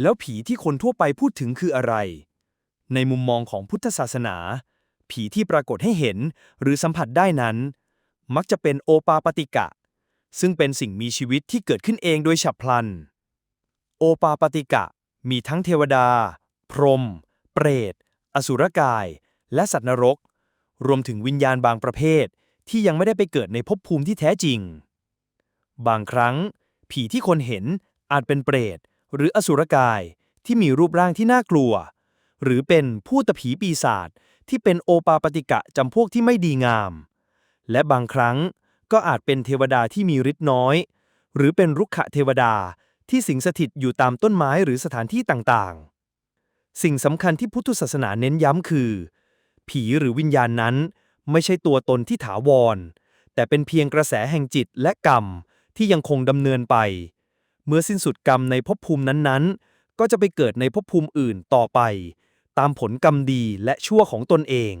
แล้วผีที่คนทั่วไปพูดถึงคืออะไร ในมุมมองของพุทธศาสนา ผีที่ปรากฏให้เห็นหรือสัมผัสได้นั้น มักจะเป็นโอปาปติกะ ซึ่งเป็นสิ่งมีชีวิตที่เกิดขึ้นเองโดยฉับพลัน โอปาปติกะมีทั้งเทวดา พรหม เปรต อสุรกาย และสัตว์นรก รวมถึงวิญญาณบางประเภท ที่ยังไม่ได้ไปเกิดในภพภูมิที่แท้จริง บางครั้ง ผีที่คนเห็นอาจเป็นเปรต หรืออสุรกายที่มีรูปร่างที่น่ากลัว หรือเป็นผู้ตผีปีศาจที่เป็นโอปาปติกะจำพวกที่ไม่ดีงาม และบางครั้งก็อาจเป็นเทวดาที่มีฤทธิ์น้อย หรือเป็นรุกขเทวดาที่สิงสถิตอยู่ตามต้นไม้หรือสถานที่ต่างๆ สิ่งสำคัญที่พุทธศาสนาเน้นย้ำคือ ผีหรือวิญญาณนั้น ไม่ใช่ตัวตนที่ถาวร แต่เป็นเพียงกระแสแห่งจิตและกรรมที่ยังคงดำเนินไป เมื่อสิ้นสุดกรรมในภพภูมินั้นๆ ก็จะไปเกิดในภพภูมิอื่นต่อไป ตามผลกรรมดีและชั่วของตนเอง